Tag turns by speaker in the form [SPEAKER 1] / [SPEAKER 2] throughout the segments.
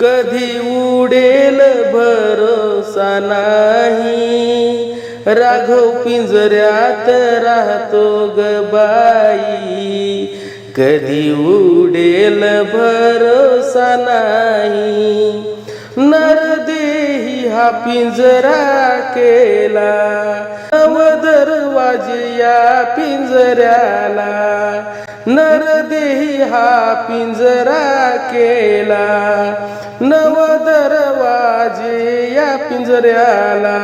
[SPEAKER 1] कधी उडेल भरोसा नाही. राघव पिंजऱ्यात राहतो ग बाई. कधी उडेल भरोसा नाही. नरदेही हा पिंजरा केला. नव दरवाजे या पिंजऱ्याला नरदेही हा पिंजरा केला नव दरवाजे या पिंजऱ्याला.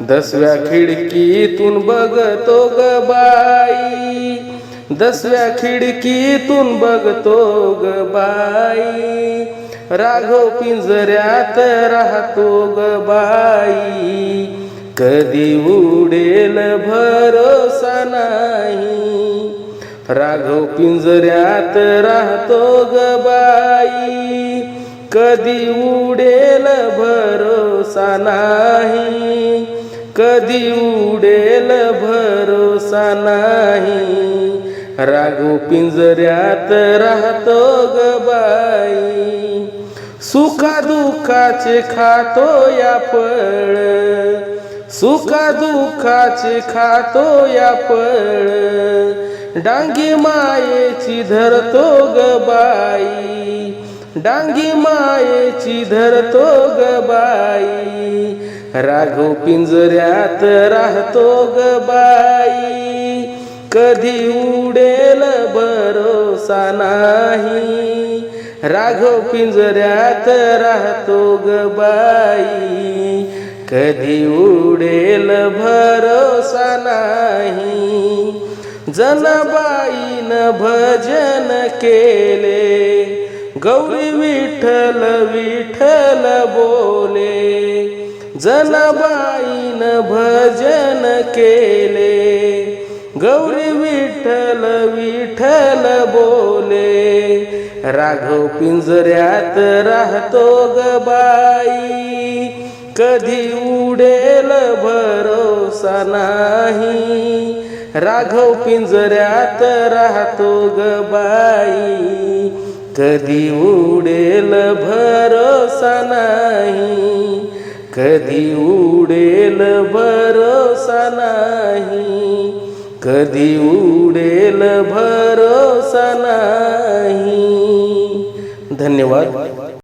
[SPEAKER 1] दसव्या खिडकीतून बघतो ग बाई दसव्या खिडकीतून बघतो ग बाई. राघव पिंजऱ्यात राहतो ग बाई. कधी उडेल भरोसा नाही. राघव पिंजऱ्यात राहतो ग बाई. कधी उडेल भरोसा नाही. कधी उडेल भरोसा नाही. राघव पिंजऱ्यात राहतो ग बाई. सुखा दुःखाचे खातो या फळ. सुखा दुःखाचे खातो या फळ. डांगी मायेची धरतो ग बाई. डांगी मायेची धरतो ग बाई. राघव पिंजऱ्यात राहतो ग बाई. कधी उडेल भरोसा नाही. राघव पिंजऱ्यात राहतो ग बाई. कधी उडेल भरोसा नाही. जनबाईन भजन केले गौरी विठ्ठल विठ्ठल बोले. जनबाईन भजन केले गौरी विठ्ठल विठ्ठल बोले. राघव पिंजऱ्यात राहतो ग बाई कधी उडेल भरोसा नाही. राघव पिंजऱ्यात राहतो ग बाई. कधी उडेल भरोसा नाही. कधी उडेल भरोसा नाही. कधी उडेल भरोसा नाही. धन्यवाद.